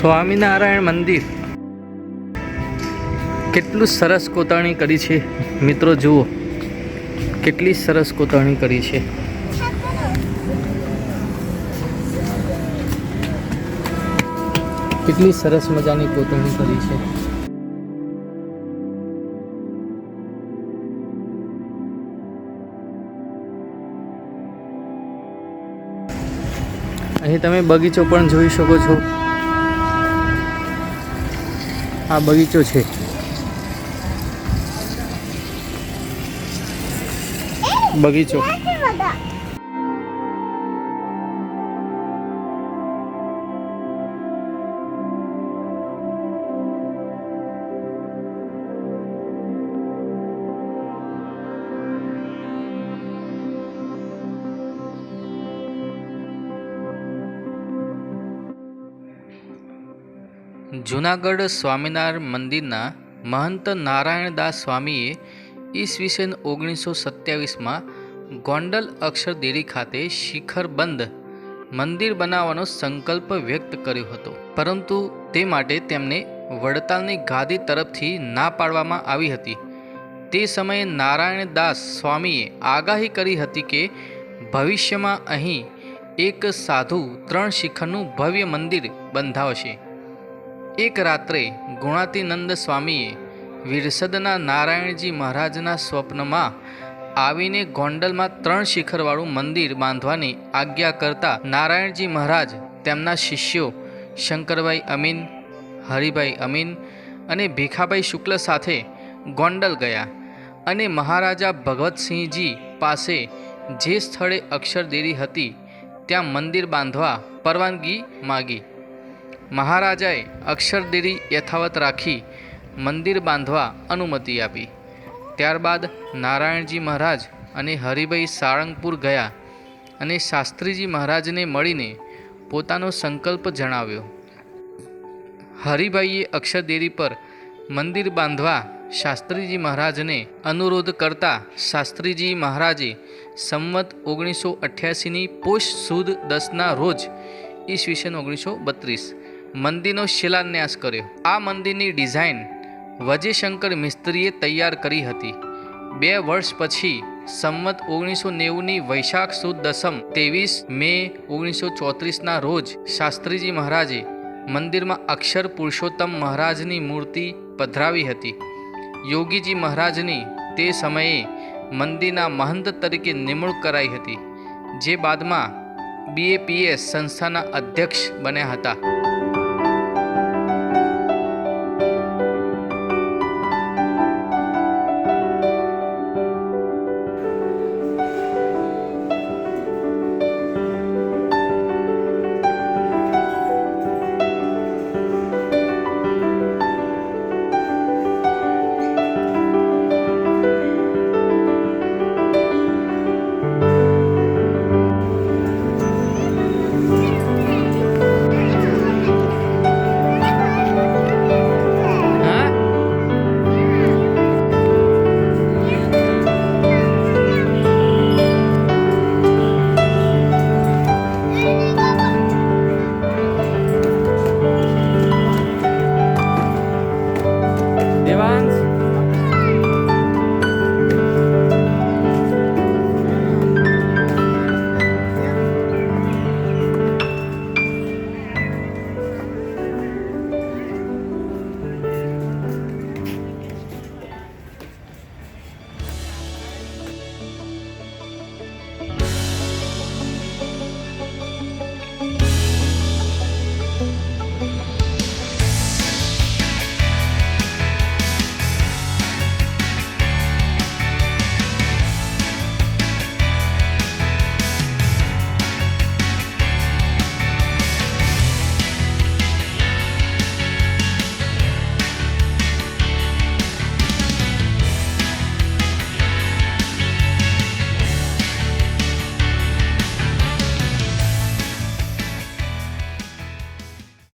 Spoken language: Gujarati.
સ્વામિનારાયણ મંદિર. કેટલું સરસ કોતરણી કરી છે. મિત્રો, જુઓ. કેટલી સરસ કોતરણી કરી છે. કેટલી સરસ મજાની કોતરણી કરી છે. અહીં તમે બગીચો પણ જોઈ શકો છો. આ બગીચો છે. બગીચો. જૂનાગઢ સ્વામિનારાયણ મંદિરના મહંત નારાયણદાસ સ્વામીએ ઈસવીસન ઓગણીસો સત્યાવીસમાં ગોંડલ અક્ષરદેરી ખાતે શિખરબંધ મંદિર બનાવવાનો સંકલ્પ વ્યક્ત કર્યો હતો. પરંતુ તે માટે તેમને વડતાલની ગાદી તરફથી ના પાડવામાં આવી હતી. તે સમયે નારાયણદાસ સ્વામીએ આગાહી કરી હતી કે ભવિષ્યમાં અહીં એક સાધુ ત્રણ શિખરનું ભવ્ય મંદિર બંધાવશે. એક રાત્રે ગુણાતીનંદ સ્વામીએ વિરસદના નારાયણજી મહારાજના સ્વપ્નમાં આવીને ગોંડલમાં ત્રણ શિખરવાળું મંદિર બાંધવાની આજ્ઞા કરતા નારાયણજી મહારાજ, તેમના શિષ્યો શંકરભાઈ અમીન, હરિભાઈ અમીન અને ભીખાભાઈ શુક્લ સાથે ગોંડલ ગયા અને મહારાજા ભગવતસિંહજી પાસે જે સ્થળે અક્ષરદેરી હતી, ત્યાં મંદિર બાંધવા પરવાનગી માગી. મહારાજાએ અક્ષરદેરી યથાવત રાખી મંદિર બાંધવા અનુમતિ આપી. ત્યારબાદ નારાયણજી મહારાજ અને હરિભાઈ સાળંગપુર ગયા અને શાસ્ત્રીજી મહારાજને મળીને પોતાનો સંકલ્પ જણાવ્યો. હરિભાઈએ અક્ષરદેરી પર મંદિર બાંધવા શાસ્ત્રીજી મહારાજને અનુરોધ કરતા શાસ્ત્રીજી મહારાજે સંમત ઓગણીસો અઠ્યાસીની પોષ સુદ દસના રોજ ઈસવીસન ઓગણીસો બત્રીસ મંદિરનો શિલાન્યાસ કર્યો. આ મંદિરની ડિઝાઇન વજયશંકર મિસ્ત્રીએ તૈયાર કરી હતી. બે વર્ષ પછી સંમત ઓગણીસો નેવુંની વૈશાખ સુદ દસમ ત્રેવીસ મે ઓગણીસો ચોત્રીસના રોજ શાસ્ત્રીજી મહારાજે મંદિરમાં અક્ષર પુરુષોત્તમ મહારાજની મૂર્તિ પધરાવી હતી. યોગીજી મહારાજની તે સમયે મંદિરના મહંત તરીકે નિમણૂક કરાઈ હતી, જે બાદમાં બીએપીએસ સંસ્થાના અધ્યક્ષ બન્યા હતા.